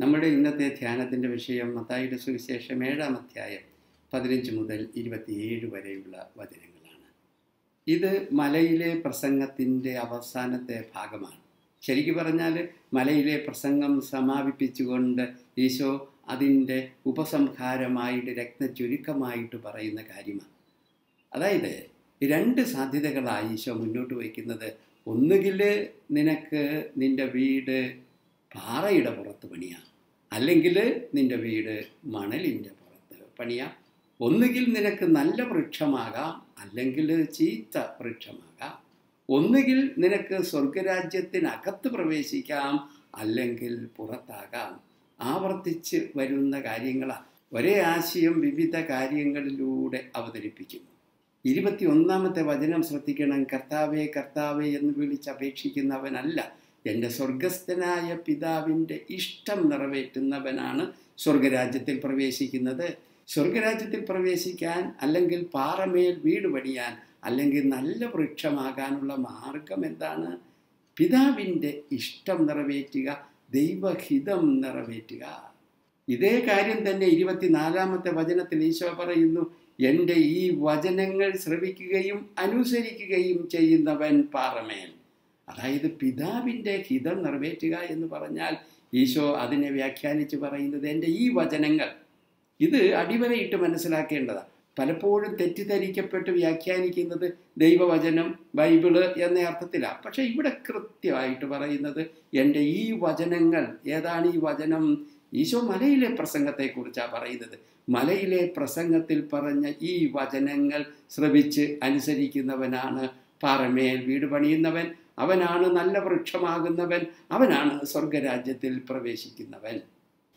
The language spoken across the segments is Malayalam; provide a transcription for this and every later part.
നമ്മുടെ ഇന്നത്തെ ധ്യാനത്തിന്റെ വിഷയം മത്തായിയുടെ സുവിശേഷം ഏഴാം അധ്യായം പതിനഞ്ച് മുതൽ ഇരുപത്തിയേഴ് വരെയുള്ള വചനങ്ങളാണ്. ഇത് മലയിലെ പ്രസംഗത്തിന്റെ അവസാനത്തെ ഭാഗമാണ്. ശരിക്കു പറഞ്ഞാൽ മലയിലെ പ്രസംഗം സമാപിപ്പിച്ചുകൊണ്ട് ഈശോ അതിന്റെ ഉപസംഹാരമായിട്ട് രത്നചുരുക്കമായിട്ട് പറയുന്ന കാര്യമാണ്. അതായത് രണ്ട് സാധ്യതകളായി ഈശോ മുന്നോട്ട് വയ്ക്കുന്നത്. ഒന്നുകിൽ നിനക്ക് നിന്റെ വീട് പാറയുടെ പുറത്ത് പണിയാ. അല്ലെങ്കിൽ നിന്റെ വീട് മണലിന്റെ പുറത്ത് പണിയാ. ഒന്നുകിൽ നിനക്ക് നല്ല വൃക്ഷമാകാം അല്ലെങ്കിൽ ചീത്ത വൃക്ഷമാകാം. ഒന്നുകിൽ നിനക്ക് സ്വർഗരാജ്യത്തിനകത്ത് പ്രവേശിക്കാം അല്ലെങ്കിൽ പുറത്താകാം. ആവർത്തിച്ച് വരുന്ന കാര്യങ്ങളാണ് ഒരേ ആശയം വിവിധ കാര്യങ്ങളിലൂടെ അവതരിപ്പിക്കുന്നു. ഇരുപത്തി ഒന്നാമത്തെ വചനം ശ്രദ്ധിക്കണം. കർത്താവേ കർത്താവേ എന്ന് വിളിച്ചപേക്ഷിക്കുന്നവനല്ല എന്റെ സ്വർഗസ്ഥനായ പിതാവിന്റെ ഇഷ്ടം നിറവേറ്റുന്നവനാണ് സ്വർഗരാജ്യത്തിൽ പ്രവേശിക്കുന്നത്. സ്വർഗരാജ്യത്തിൽ പ്രവേശിക്കാൻ അല്ലെങ്കിൽ പാറമേൽ വീട് പണിയാൻ അല്ലെങ്കിൽ നല്ല വൃക്ഷമാകാനുള്ള മാർഗം എന്താണ്? പിതാവിന്റെ ഇഷ്ടം നിറവേറ്റുക ദൈവഹിതം നിറവേറ്റുക. ഇതേ കാര്യം തന്നെ ഇരുപത്തിനാലാമത്തെ വചനത്തിൽ ഈശോ പറയുന്നു എന്റെ ഈ വചനങ്ങൾ ശ്രവിക്കുകയും അനുസരിക്കുകയും ചെയ്യുന്നവൻ പാറമേൽ. അതായത് പിതാവിന്റെ ഹിതം നിറവേറ്റുക എന്ന് പറഞ്ഞാൽ ഈശോ അതിനെ വ്യാഖ്യാനിച്ച് പറയുന്നത് എന്റെ ഈ വചനങ്ങൾ. ഇത് അടിവരയിട്ട് മനസ്സിലാക്കേണ്ടതാണ് പലപ്പോഴും തെറ്റിദ്ധരിക്കപ്പെട്ട് വ്യാഖ്യാനിക്കുന്നത് ദൈവവചനം ബൈബിൾ എന്ന അർത്ഥത്തിലാണ് പക്ഷെ ഇവിടെ കൃത്യമായിട്ട് പറയുന്നത് എന്റെ ഈ വചനങ്ങൾ. ഏതാണ് ഈ വചനം? ഈശോ മലയിലെ പ്രസംഗത്തെക്കുറിച്ചാണ് പറയുന്നത്. മലയിലെ പ്രസംഗത്തിൽ പറഞ്ഞ ഈ വചനങ്ങൾ ശ്രവിച്ച് അനുസരിക്കുന്നവനാണ്. പാറമേൽ വീട് പണിയുന്നവൻ. അവനാണ് നല്ല വൃക്ഷമാകുന്നവൻ അവനാണ് സ്വർഗരാജ്യത്തിൽ പ്രവേശിക്കുന്നവൻ.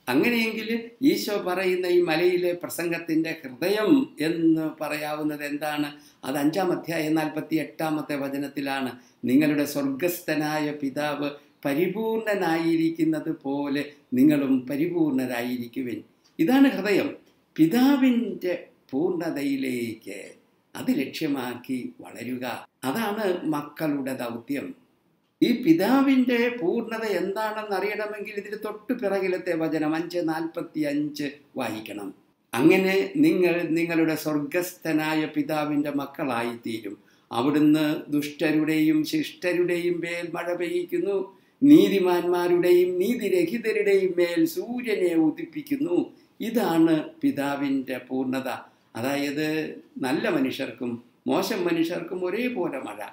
അങ്ങനെയെങ്കിൽ ഈശോ പറയുന്ന ഈ മലയിലെ പ്രസംഗത്തിന്റെ ഹൃദയം എന്ന് പറയാവുന്നത് എന്താണ്? അത് അഞ്ചാം അധ്യായം നാൽപ്പത്തി എട്ടാമത്തെ വചനത്തിലാണ്. നിങ്ങളുടെ സ്വർഗസ്ഥനായ പിതാവ് പരിപൂർണനായിരിക്കുന്നത് പോലെ നിങ്ങളും പരിപൂർണരായിരിക്കുവിൻ. ഇതാണ് ഹൃദയം. പിതാവിന്റെ പൂർണതയിലേക്ക് അത് ലക്ഷ്യമാക്കി വളരുക. അതാണ് മക്കളുടെ ദൗത്യം. ഈ പിതാവിന്റെ പൂർണത എന്താണെന്ന് അറിയണമെങ്കിൽ ഇതിന് തൊട്ട് പിറകിലത്തെ വചനം അഞ്ച് നാൽപ്പത്തി അഞ്ച് വായിക്കണം. അങ്ങനെ നിങ്ങൾ നിങ്ങളുടെ സ്വർഗസ്ഥനായ പിതാവിന്റെ മക്കളായിത്തീരും. അവിടുന്ന് ദുഷ്ടരുടെയും ശിഷ്ടരുടെയും മേൽ മഴ പെയ്യിക്കുന്നു. നീതിമാന്മാരുടെയും നീതിരഹിതരുടെയും മേൽ സൂര്യനെ ഉദിപ്പിക്കുന്നു. ഇതാണ് പിതാവിന്റെ പൂർണത. അതായത് നല്ല മനുഷ്യർക്കും മോശം മനുഷ്യർക്കും ഒരേപോലെ മഴ.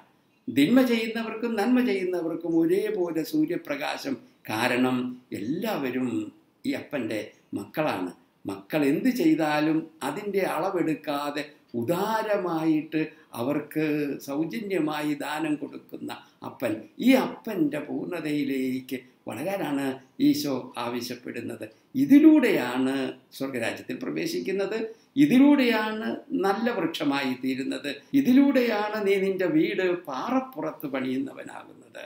തിന്മ ചെയ്യുന്നവർക്കും നന്മ ചെയ്യുന്നവർക്കും ഒരേപോലെ സൂര്യപ്രകാശം. കാരണം എല്ലാവരും ഈ അപ്പന്റെ മക്കളാണ്. മക്കൾ എന്ത് ചെയ്താലും അതിന്റെ അളവെടുക്കാതെ ഉദാരമായിട്ട് അവർക്ക് സൗജന്യമായി ദാനം കൊടുക്കുന്ന അപ്പൻ. ഈ അപ്പന്റെ പൂർണതയിലേക്ക് വളരാനാണ് ഈശോ ആവശ്യപ്പെടുന്നത്. ഇതിലൂടെയാണ് സ്വർഗരാജ്യത്തിൽ പ്രവേശിക്കുന്നത്. ഇതിലൂടെയാണ് നല്ല വൃക്ഷമായി തീരുന്നത്. ഇതിലൂടെയാണ് നീ നിന്റെ വീട് പാറപ്പുറത്ത് പണിയുന്നവനാകുന്നത്.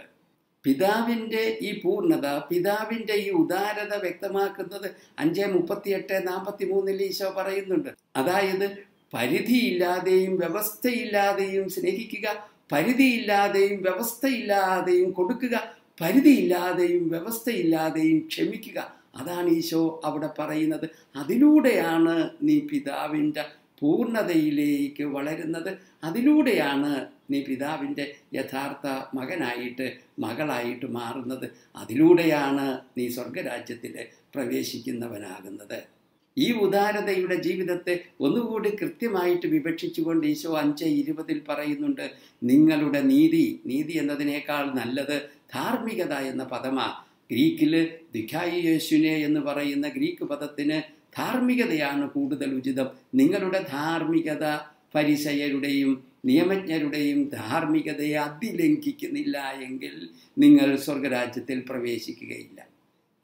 പിതാവിന്റെ ഈ പൂർണത പിതാവിന്റെ ഈ ഉദാരത വ്യക്തമാക്കുന്നത് അഞ്ച് മുപ്പത്തിയെട്ട് നാൽപ്പത്തി മൂന്നിൽ ഈശോ പറയുന്നുണ്ട്. അതായത് പരിധിയില്ലാതെയും വ്യവസ്ഥയില്ലാതെയും സ്നേഹിക്കുക പരിധിയില്ലാതെയും വ്യവസ്ഥയില്ലാതെയും കൊടുക്കുക പരിധിയില്ലാതെയും വ്യവസ്ഥയില്ലാതെയും ക്ഷമിക്കുക. അതാണ് ഈശോ അവിടെ പറയുന്നത്. അതിലൂടെയാണ് നീ പിതാവിന്റെ പൂർണതയിലേക്ക് വളരുന്നത്. അതിലൂടെയാണ് നീ പിതാവിന്റെ യഥാർത്ഥ മകനായിട്ട് മകളായിട്ട് മാറുന്നത്. അതിലൂടെയാണ് നീ സ്വർഗരാജ്യത്തിൽ പ്രവേശിക്കുന്നവനാകുന്നത്. ഈ ഉദാരതയുടെ ജീവിതത്തെ ഒന്നുകൂടി കൃത്യമായിട്ട് വിവക്ഷിച്ചുകൊണ്ട് ഈശോ അഞ്ച് ഇരുപതിൽ പറയുന്നുണ്ട് നിങ്ങളുടെ നീതി നീതി എന്നതിനേക്കാൾ നല്ലത് ധാർമ്മികത എന്ന പദമാ ഗ്രീക്കിൽ ദിഖായിയേശുനെ എന്ന് പറയുന്ന ഗ്രീക്ക് പദത്തിന് ധാർമ്മികതയാണ് കൂടുതൽ ഉചിതം. നിങ്ങളുടെ ധാർമ്മികത പരിസയരുടെയും നിയമജ്ഞരുടെയും ധാർമ്മികതയെ അതിലംഘിക്കുന്നില്ല എങ്കിൽ നിങ്ങൾ സ്വർഗരാജ്യത്തിൽ പ്രവേശിക്കുകയില്ല.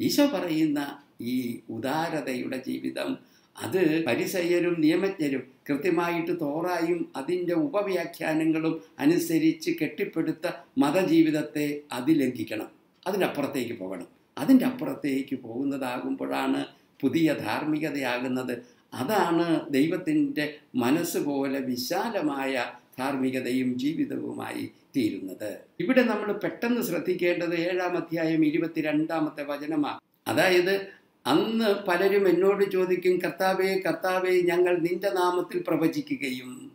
ഈശോ പറയുന്ന ഈ ഉദാരതയുടെ ജീവിതം അത് പരിസയരും നിയമജ്ഞരും കൃത്യമായിട്ട് തോറായും അതിന്റെ ഉപവ്യാഖ്യാനങ്ങളും അനുസരിച്ച് കെട്ടിപ്പടുത്ത മതജീവിതത്തെ അതിലംഘിക്കണം. അതിനപ്പുറത്തേക്ക് പോകണം. അതിന്റെ അപ്പുറത്തേക്ക് പോകുന്നതാകുമ്പോഴാണ് പുതിയ ധാർമ്മികതയാകുന്നത്. അതാണ് ദൈവത്തിന്റെ മനസ്സ് പോലെ വിശാലമായ ധാർമ്മികതയും ജീവിതവുമായി തീരുന്നത്. ഇവിടെ നമ്മൾ പെട്ടെന്ന് ശ്രദ്ധിക്കേണ്ടത് ഏഴാം അധ്യായം ഇരുപത്തിരണ്ടാമത്തെ വചനമാണ് അതായത് അന്ന് പലരും എന്നോട് ചോദിക്കും കർത്താവേ കർത്താവേ ഞങ്ങൾ നിന്റെ നാമത്തിൽ പ്രവചിക്കുകയും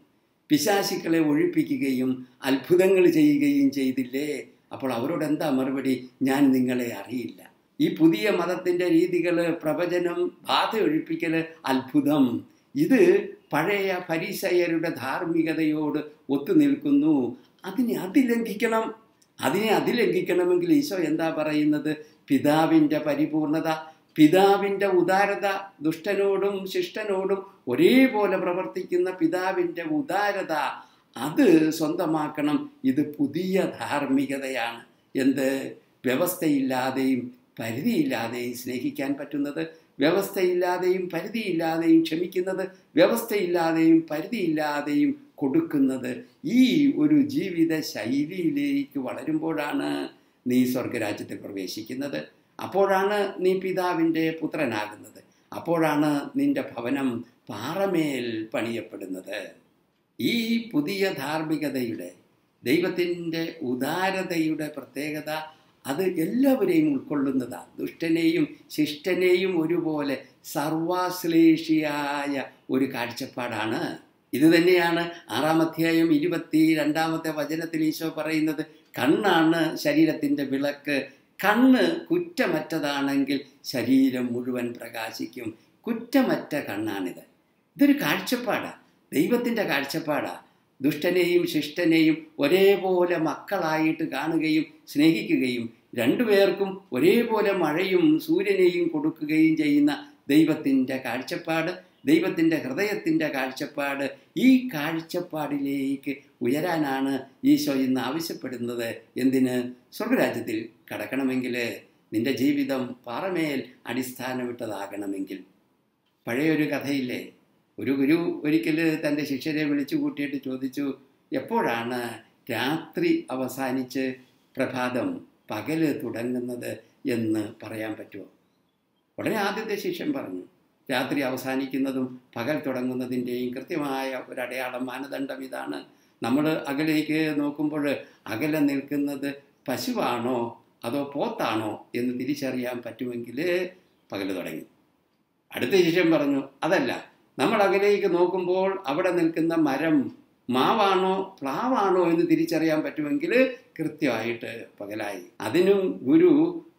പിശാശിക്കളെ ഒഴിപ്പിക്കുകയും അത്ഭുതങ്ങൾ ചെയ്യുകയും ചെയ്തില്ലേ? അപ്പോൾ അവരോട് എന്താ മറുപടി? ഞാൻ നിങ്ങളെ അറിയില്ല. ഈ പുതിയ മതത്തിന്റെ രീതികൾ പ്രവചനം ബാധ ഒഴിപ്പിക്കൽ അത്ഭുതം. ഇത് പഴയ പരിസയരുടെ ധാർമ്മികതയോട് ഒത്തുനിൽക്കുന്നു അതിനെ അതിലംഘിക്കണം. അതിനെ അതിലംഘിക്കണമെങ്കിൽ ഈശോ എന്താ പറയുന്നത്? പിതാവിന്റെ പരിപൂർണത പിതാവിന്റെ ഉദാരത ദുഷ്ടനോടും ശിഷ്ടനോടും ഒരേപോലെ പ്രവർത്തിക്കുന്ന പിതാവിന്റെ ഉദാരത അത് സ്വന്തമാക്കണം. ഇത് പുതിയ ധാർമ്മികതയാണ്. എന്ത്? വ്യവസ്ഥയില്ലാതെയും പരിധിയില്ലാതെയും സ്നേഹിക്കാൻ പറ്റുന്നത്. വ്യവസ്ഥയില്ലാതെയും പരിധിയില്ലാതെയും ക്ഷമിക്കുന്നത്. വ്യവസ്ഥയില്ലാതെയും പരിധിയില്ലാതെയും കൊടുക്കുന്നത്. ഈ ഒരു ജീവിത ശൈലിയിലേക്ക് വളരുമ്പോഴാണ് നീ സ്വർഗരാജ്യത്തിൽ പ്രവേശിക്കുന്നത്. അപ്പോഴാണ് നീ പിതാവിന്റെ പുത്രനാകുന്നത്. അപ്പോഴാണ് നിന്റെ ഭവനം പാറമേൽ പണിയപ്പെടുന്നത്. ഈ പുതിയ ധാർമ്മികതയുടെ ദൈവത്തിന്റെ ഉദാരതയുടെ പ്രത്യേകത അത് എല്ലാവരെയും ഉൾക്കൊള്ളുന്നതാണ് ദുഷ്ടനെയും ശിഷ്ടനെയും ഒരുപോലെ സർവാശ്ലേഷിയായ ഒരു കാഴ്ചപ്പാടാണ്. ഇത് തന്നെയാണ് ആറാം അധ്യായം ഇരുപത്തി രണ്ടാമത്തെ വചനത്തിൽ ഈശോ പറയുന്നത്. കണ്ണാണ് ശരീരത്തിന്റെ വിളക്ക് കണ്ണ് കുറ്റമറ്റതാണെങ്കിൽ ശരീരം മുഴുവൻ പ്രകാശിക്കും. കുറ്റമറ്റ കണ്ണാണിത്. ഇതൊരു കാഴ്ചപ്പാടാണ് ദൈവത്തിന്റെ കാഴ്ചപ്പാടാണ് ദുഷ്ടനെയും ശിഷ്ടനെയും ഒരേപോലെ മക്കളായിട്ട് കാണുകയും സ്നേഹിക്കുകയും രണ്ടുപേർക്കും ഒരേപോലെ മഴയും സൂര്യനെയും കൊടുക്കുകയും ചെയ്യുന്ന ദൈവത്തിന്റെ കാഴ്ചപ്പാട് ദൈവത്തിന്റെ ഹൃദയത്തിന്റെ കാഴ്ചപ്പാട് ഈ കാഴ്ചപ്പാടിലേക്ക് ഉയരാനാണ് ഈശോ ഇന്ന് ആവശ്യപ്പെടുന്നത്. എന്തിന്? സ്വർഗരാജ്യത്തിൽ കടക്കണമെങ്കിൽ നിന്റെ ജീവിതം പാറമേൽ അടിസ്ഥാനമിട്ടതാകണമെങ്കിൽ. പഴയൊരു കഥയില്ലേ? ഒരു ഗുരു ഒരിക്കൽ തന്റെ ശിഷ്യരെ വിളിച്ചു കൂട്ടിയിട്ട് ചോദിച്ചു എപ്പോഴാണ് രാത്രി അവസാനിച്ച് പ്രഭാതം പകൽ തുടങ്ങുന്നത് എന്ന് പറയാൻ പറ്റുമോ? ഉടനെ ആദ്യത്തെ ശിഷ്യൻ പറഞ്ഞു രാത്രി അവസാനിക്കുന്നതും പകൽ തുടങ്ങുന്നതിന്റെയും കൃത്യമായ ഒരു മാനദണ്ഡം ഇതാണ്. നമ്മൾ അകലേക്ക് നോക്കുമ്പോൾ അകലെ നിൽക്കുന്നത് പശുവാണോ അതോ പോത്താണോ എന്ന് തിരിച്ചറിയാൻ പറ്റുമെങ്കിൽ പകൽ തുടങ്ങി. അടുത്ത ശിഷ്യൻ പറഞ്ഞു അതല്ല നമ്മൾ അകലേക്ക് നോക്കുമ്പോൾ അവിടെ നിൽക്കുന്ന മരം മാവാണോ പ്ലാവാണോ എന്ന് തിരിച്ചറിയാൻ പറ്റുമെങ്കിൽ കൃത്യമായിട്ട് പകലായി. അതിനും ഗുരു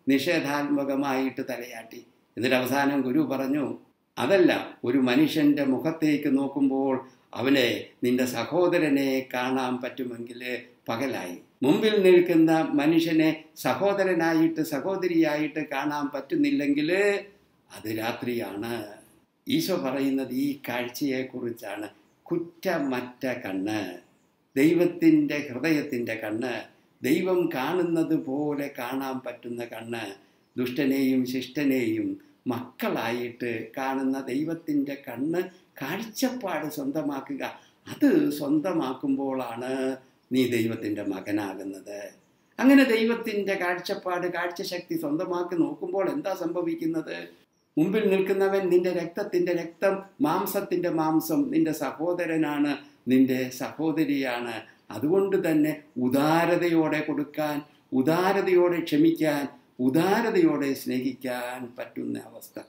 നിഷേധാത്മകമായിട്ട് തലയാട്ടി. എന്നിട്ട് അവസാനം ഗുരു പറഞ്ഞു അതല്ല ഒരു മനുഷ്യന്റെ മുഖത്തേക്ക് നോക്കുമ്പോൾ അവനെ നിന്റെ സഹോദരനെ കാണാൻ പറ്റുമെങ്കിൽ പകലായി. മുമ്പിൽ നിൽക്കുന്ന മനുഷ്യനെ സഹോദരനായിട്ട് സഹോദരിയായിട്ട് കാണാൻ പറ്റുന്നില്ലെങ്കിൽ അത് രാത്രിയാണ്. ഈശോ പറയുന്നത് ഈ കാഴ്ചയെക്കുറിച്ചാണ്. കുറ്റമറ്റ കണ്ണ്. ദൈവത്തിന്റെ ഹൃദയത്തിന്റെ കണ്ണ്. ദൈവം കാണുന്നത് പോലെ കാണാൻ പറ്റുന്ന കണ്ണ്. ദുഷ്ടനെയും ശിഷ്ടനെയും മക്കളായിട്ട് കാണുന്ന ദൈവത്തിന്റെ കണ്ണ് കാഴ്ചപ്പാട് സ്വന്തമാക്കുക. അത് സ്വന്തമാക്കുമ്പോഴാണ് നീ ദൈവത്തിന്റെ മകനാകുന്നത്. അങ്ങനെ ദൈവത്തിന്റെ കാഴ്ചപ്പാട് കാഴ്ചശക്തി സ്വന്തമാക്കി നോക്കുമ്പോൾ എന്താ സംഭവിക്കുന്നത്? മുമ്പിൽ നിൽക്കുന്നവൻ നിന്റെ രക്തത്തിന്റെ രക്തം മാംസത്തിന്റെ മാംസം നിന്റെ സഹോദരനാണ് നിന്റെ സഹോദരിയാണ്. അതുകൊണ്ട് തന്നെ ഉദാരതയോടെ കൊടുക്കാൻ ഉദാരതയോടെ ക്ഷമിക്കാൻ ഉദാരതയോടെ സ്നേഹിക്കാൻ പറ്റുന്ന അവസ്ഥ.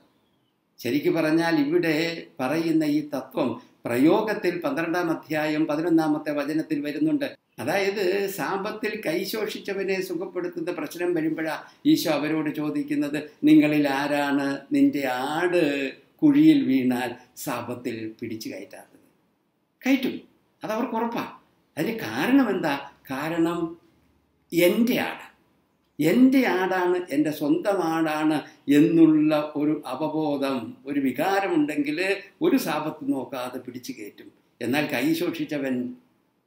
ശരിക്കു പറഞ്ഞാൽ ഇവിടെ പറയുന്ന ഈ തത്വം പ്രയോഗത്തിൽ പന്ത്രണ്ടാം അധ്യായം പതിനൊന്നാമത്തെ വചനത്തിൽ വരുന്നുണ്ട്. അതായത് സാമ്പത്തിൽ കൈശോഷിച്ചവനെ സുഖപ്പെടുത്തുന്ന പ്രശ്നം വരുമ്പോഴാ ഈശോ അവരോട് ചോദിക്കുന്നത് നിങ്ങളിൽ ആരാണ് നിന്റെ ആട് കുഴിയിൽ വീണാൽ സാപത്തിൽ പിടിച്ചു കയറ്റാത്തത്? കയറ്റും. അതവർക്ക് ഉറപ്പാണ് അതിന് കാരണം എന്താ? കാരണം എന്റെ ആട്. എന്റെ ആടാണ് എന്റെ സ്വന്തം ആടാണ് എന്നുള്ള ഒരു അവബോധം ഒരു വികാരമുണ്ടെങ്കിൽ ഒരു സാപത്ത് നോക്കാതെ പിടിച്ചു കയറ്റും. എന്നാൽ കൈ ശോഷിച്ചവൻ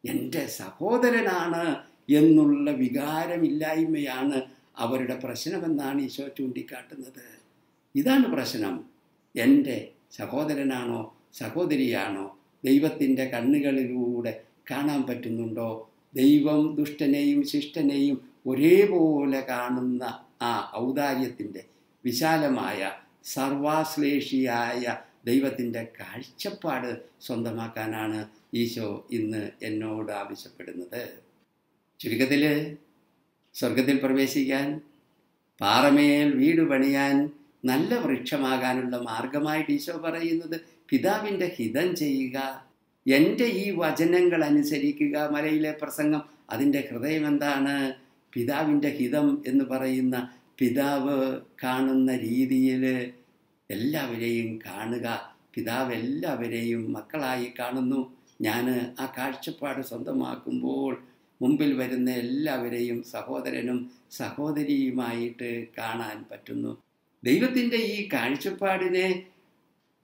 എന്റെ സഹോദരനാണ് എന്നുള്ള വികാരമില്ലായ്മയാണ് അവരുടെ പ്രശ്നമെന്നാണ് ഈശോ ചൂണ്ടിക്കാട്ടുന്നത്. ഇതാണ് പ്രശ്നം. എന്റെ സഹോദരനാണോ സഹോദരിയാണോ ദൈവത്തിന്റെ കണ്ണുകളിലൂടെ കാണാൻ പറ്റുന്നുണ്ടോ? ദൈവം ദുഷ്ടനെയും ശിഷ്ടനെയും ഒരേപോലെ കാണുന്ന ആ ഔദാര്യത്തിന്റെ വിശാലമായ സർവാശ്ലേഷിയായ ദൈവത്തിന്റെ കാഴ്ചപ്പാട് സ്വന്തമാക്കാനാണ് ഈശോ ഇന്ന് എന്നോട് ആവശ്യപ്പെടുന്നത്. ചുരുക്കത്തിൽ സ്വർഗത്തിൽ പ്രവേശിക്കാൻ പാറമേൽ വീട് പണിയാൻ നല്ല വൃക്ഷമാകാനുള്ള മാർഗമായിട്ട് ഈശോ പറയുന്നത് പിതാവിന്റെ ഹിതം ചെയ്യുക എന്റെ ഈ വചനങ്ങൾ അനുസരിക്കുക മലയിലെ പ്രസംഗം അതിന്റെ ഹൃദയം എന്താണ്? പിതാവിന്റെ ഹിതം എന്ന് പറയുന്ന പിതാവ് കാണുന്ന രീതിയിൽ എല്ലാവരെയും കാണുക. പിതാവ് എല്ലാവരെയും മക്കളായി കാണുന്നു. ഞാൻ ആ കാഴ്ചപ്പാട് സ്വന്തമാക്കുമ്പോൾ മുമ്പിൽ വരുന്ന എല്ലാവരെയും സഹോദരനും സഹോദരിയുമായിട്ട് കാണാൻ പറ്റുന്നു. ദൈവത്തിന്റെ ഈ കാഴ്ചപ്പാടിനെ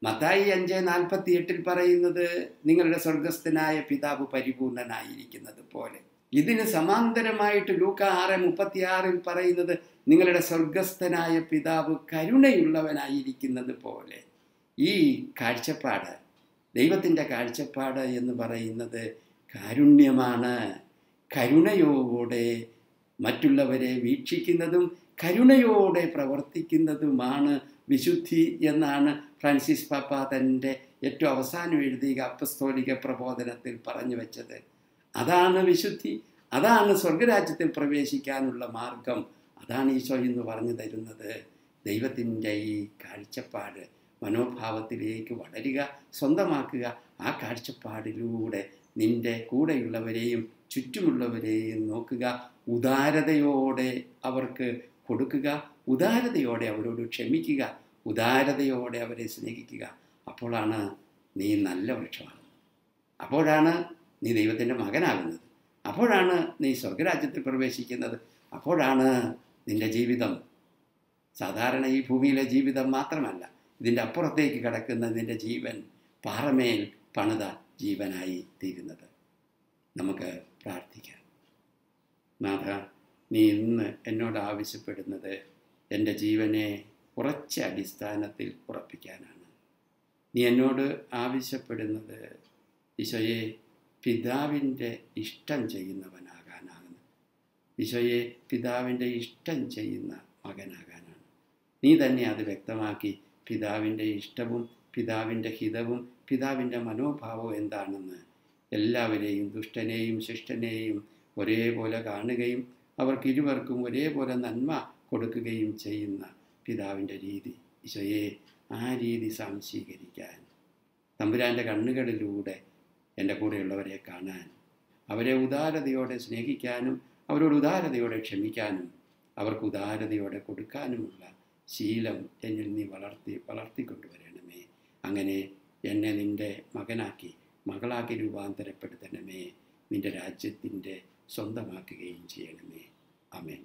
മത്തായി അഞ്ച് നാൽപ്പത്തി എട്ടിൽ പറയുന്നത് നിങ്ങളുടെ സ്വർഗസ്ഥനായ പിതാവ് പരിപൂർണനായിരിക്കുന്നത് പോലെ. ഇതിന് സമാന്തരമായിട്ട് ലൂക്ക ആറ് മുപ്പത്തിയാറിൽ പറയുന്നത് നിങ്ങളുടെ സ്വർഗസ്ഥനായ പിതാവ് കരുണയുള്ളവനായിരിക്കുന്നത് പോലെ. ഈ കാഴ്ചപ്പാട് ദൈവത്തിന്റെ കാഴ്ചപ്പാട് എന്ന് പറയുന്നത് കാരുണ്യമാണ്. കരുണയോടെ മറ്റുള്ളവരെ വീക്ഷിക്കുന്നതും കരുണയോടെ പ്രവർത്തിക്കുന്നതുമാണ് വിശുദ്ധി എന്നാണ് ഫ്രാൻസിസ് പാപ്പ തന്റെ ഏറ്റവും അവസാനം എഴുതിയ അപ്പസ്തോലിക പ്രബോധനത്തിൽ പറഞ്ഞു വെച്ചത്. അതാണ് വിശുദ്ധി അതാണ് സ്വർഗരാജ്യത്തിൽ പ്രവേശിക്കാനുള്ള മാർഗം. അതാണ് ഈശോ എന്ന് പറഞ്ഞു തരുന്നത്. ദൈവത്തിന്റെ ഈ കാഴ്ചപ്പാട് മനോഭാവത്തിലേക്ക് വളരുക സ്വന്തമാക്കുക. ആ കാഴ്ചപ്പാടിലൂടെ നിന്റെ കൂടെയുള്ളവരെയും ചുറ്റുമുള്ളവരെയും നോക്കുക. ഉദാരതയോടെ അവർക്ക് കൊടുക്കുക. ഉദാരതയോടെ അവരോട് ക്ഷമിക്കുക. ഉദാരതയോടെ അവരെ സ്നേഹിക്കുക. അപ്പോഴാണ് നീ നല്ല വൃക്ഷമാണ് അപ്പോഴാണ് നീ ദൈവത്തിന്റെ മകനാകുന്നത്. അപ്പോഴാണ് നീ സ്വർഗരാജ്യത്തിൽ പ്രവേശിക്കുന്നത്. അപ്പോഴാണ് നിന്റെ ജീവിതം സാധാരണ ഈ ഭൂമിയിലെ ജീവിതം മാത്രമല്ല ഇതിന്റെ അപ്പുറത്തേക്ക് കിടക്കുന്ന നിന്റെ ജീവൻ പാറമേൽ പണിത ജീവനായി തീരുന്നത്. നമുക്ക് പ്രാർത്ഥിക്കാം. നാഥ നീ ഇന്ന് എന്നോട് ആവശ്യപ്പെടുന്നത് എന്റെ ജീവനെ ഉറച്ച അടിസ്ഥാനത്തിൽ ഉറപ്പിക്കാനാണ്. നീ എന്നോട് ആവശ്യപ്പെടുന്നത് ഈശോയെ പിതാവിന്റെ ഇഷ്ടം ചെയ്യുന്നവനാകാനാണ് ഈശോയെ പിതാവിന്റെ ഇഷ്ടം ചെയ്യുന്ന മകനാകാനാണ്. നീ തന്നെ അത് വ്യക്തമാക്കി. പിതാവിന്റെ ഇഷ്ടവും പിതാവിന്റെ ഹിതവും പിതാവിന്റെ മനോഭാവവും എന്താണെന്ന് എല്ലാവരെയും ദുഷ്ടനെയും ശിഷ്ടനെയും ഒരേപോലെ കാണുകയും അവർക്ക് ഇരുവർക്കും ഒരേപോലെ നന്മ കൊടുക്കുകയും ചെയ്യുന്ന പിതാവിന്റെ രീതി. ഈശോയെ ആ രീതി സംശീകരിക്കാൻ തമ്പുരാന്റെ കണ്ണുകളിലൂടെ എന്റെ കൂടെയുള്ളവരെ കാണാൻ. അവരെ ഉദാരതയോടെ സ്നേഹിക്കാനും അവരോട് ഉദാരതയോടെ ക്ഷമിക്കാനും അവർക്ക് ഉദാരതയോടെ കൊടുക്കാനുമുള്ള ശീലം എന്നിൽ നീ വളർത്തി വളർത്തിക്കൊണ്ടുവരണമേ. അങ്ങനെ എന്നെ നിന്റെ മകനാക്കി മകളാക്കി രൂപാന്തരപ്പെടുത്തണമേ. നിന്റെ രാജ്യത്തിന്റെ സ്വന്തമാക്കുകയും ചെയ്യണമേ. അമേൻ